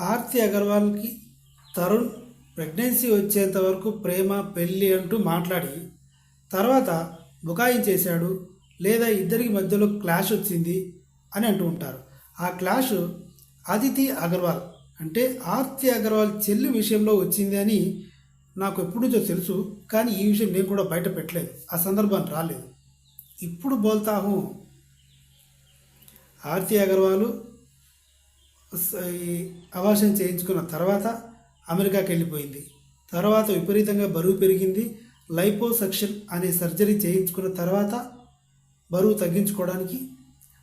Aarti అగర్వాల్కి Tarun pregnancy వచ్చేంత వరకు ప్రేమ పెళ్ళి అంటూ మాట్లాడి తర్వాత బుకాయించేశాడు లేదా ఇద్దరికి మధ్యలో క్లాష్ వచ్చింది అని అంటూ ఉంటారు. ఆ క్లాష్ అదితి అగర్వాల్ అంటే ఆర్తి అగర్వాల్ చెల్లి విషయంలో వచ్చింది అని నాకు ఎప్పుడూ తెలుసు కానీ ఈ విషయం నేను కూడా బయట పెట్టలేదు. ఆ సందర్భం రాలేదు. ఇప్పుడు బోల్తాహు ఆర్తి అగర్వాలు ఈ అవాసం చేయించుకున్న తర్వాత అమెరికాకి వెళ్ళిపోయింది. తర్వాత విపరీతంగా బరువు పెరిగింది. లైపో సెక్షన్ అనే సర్జరీ చేయించుకున్న తర్వాత బరువు తగ్గించుకోవడానికి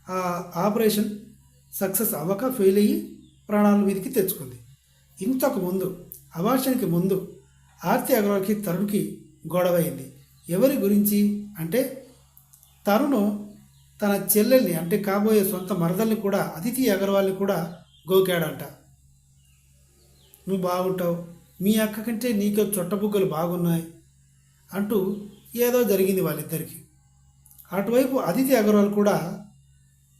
ఆ ఆపరేషన్ సక్సెస్ అవ్వక ఫెయిల్ అయ్యి ప్రాణాల మీదకి తెచ్చుకుంది. ఇంతకు ముందు అవార్షన్కి ముందు ఆర్తి అగర్వాల్కి తరుణ్కి గొడవైంది. ఎవరి గురించి అంటే తరుణ్ తన చెల్లెల్ని అంటే కాబోయే సొంత మరదల్ని కూడా అతిథి అగర్వాల్ని కూడా గోకాడంట. నువ్వు బాగుంటావు. మీ అక్క కంటే నీకు చుట్టబుగ్గలు బాగున్నాయి అంటూ ఏదో జరిగింది వాళ్ళిద్దరికి. అటువైపు అదితి అగర్వాల్ కూడా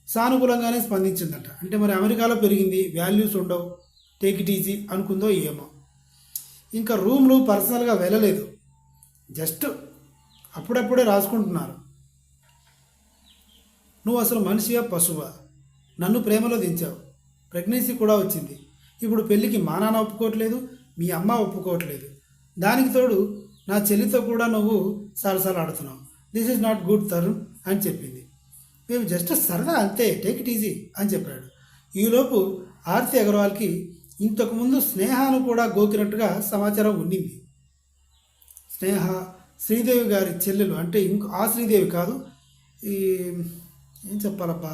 సానుకూలంగానే స్పందించిందట. అంటే మరి అమెరికాలో పెరిగింది వాల్యూస్ ఉండవు టేక్ ఇట్ ఈజీ అనుకుందో ఏమో. ఇంకా రూమ్లు పర్సనల్గా వెళ్ళలేదు. జస్ట్ అప్పుడప్పుడే రాసుకుంటున్నారు. నువ్వు అసలు మనిషివా పశువా? నన్ను ప్రేమలో దించావు. ప్రెగ్నెన్సీ కూడా వచ్చింది. ఇప్పుడు పెళ్ళికి మా నాన్న ఒప్పుకోవట్లేదు మీ అమ్మ ఒప్పుకోవట్లేదు. దానికి తోడు నా చెల్లితో కూడా నువ్వు సరసాలు ఆడుతున్నావు this is not good Tarun అని చెప్పింది. మేము జస్ట్ సరదా అంతే టేక్ ఇట్ ఈజీ అని చెప్పాడు. ఈలోపు ఆర్తి అగర్వాల్కి ఇంతకుముందు స్నేహాను కూడా గోకినట్టుగా సమాచారం ఉండింది. స్నేహ శ్రీదేవి గారి చెల్లెలు అంటే ఇంకో ఆ శ్రీదేవి కాదు ఈ ఏం చెప్పాలబ్బా?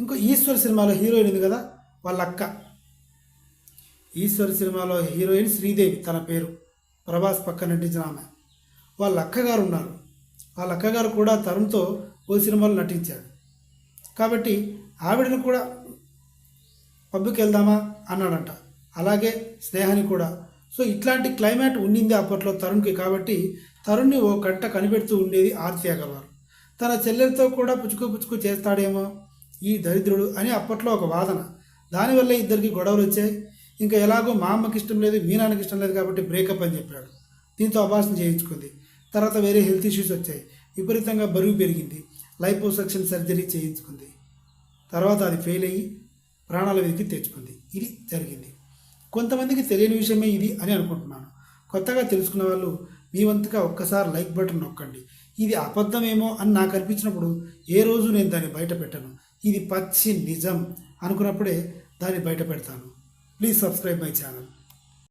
ఇంకో ఈశ్వర్ సినిమాలో హీరోయిన్ ఉంది కదా వాళ్ళ అక్క ఈశ్వర్ సినిమాలో హీరోయిన్ శ్రీదేవి తన పేరు. ప్రభాస్ పక్కన నటించిన ఆమె. వాళ్ళ అక్కగారు ఉన్నారు. వాళ్ళ అక్కగారు కూడా తరుణ్తో ఓ సినిమాలో నటించారు. కాబట్టి ఆవిడను కూడా పబ్కి వెళ్దామా అన్నాడంట. అలాగే స్నేహాన్ని కూడా. సో ఇట్లాంటి క్లైమేట్ ఉండింది అప్పట్లో తరుణ్కి కాబట్టి తరుణ్ని ఓ కంట కనిపెడుతూ ఉండేది ఆర్తి అగర్వాల్. తన చెల్లెలతో కూడా పుచ్చుకు పుచ్చుకు చేస్తాడేమో ఈ దరిద్రుడు అని అప్పట్లో ఒక వాదన. దానివల్ల ఇద్దరికి గొడవలు వచ్చాయి. ఇంకా ఎలాగో మా అమ్మకి ఇష్టం లేదు మీ నాన్నకి ఇష్టం లేదు కాబట్టి బ్రేకప్ అని చెప్పాడు. దీంతో అభాషణ చేయించుకుంది. తర్వాత వేరే హెల్త్ ఇష్యూస్ వచ్చాయి. విపరీతంగా బరువు పెరిగింది. లైపోసక్షన్ సర్జరీ చేయించుకుంది. తర్వాత అది ఫెయిల్ అయ్యి ప్రాణాల మీదకి తెచ్చుకుంది. ఇది జరిగింది. కొంతమందికి తెలియని విషయమే ఇది అని అనుకుంటున్నాను. కొత్తగా తెలుసుకున్న వాళ్ళు మీ వంతుగా ఒక్కసారి లైక్ బటన్ నొక్కండి. ఇది అబద్ధమేమో అని నాకు అనిపించినప్పుడు ఏ రోజు నేను దాన్ని బయట పెట్టను. ఇది పచ్చి నిజం అనుకున్నప్పుడే దాన్ని బయట పెడతాను. Please subscribe my channel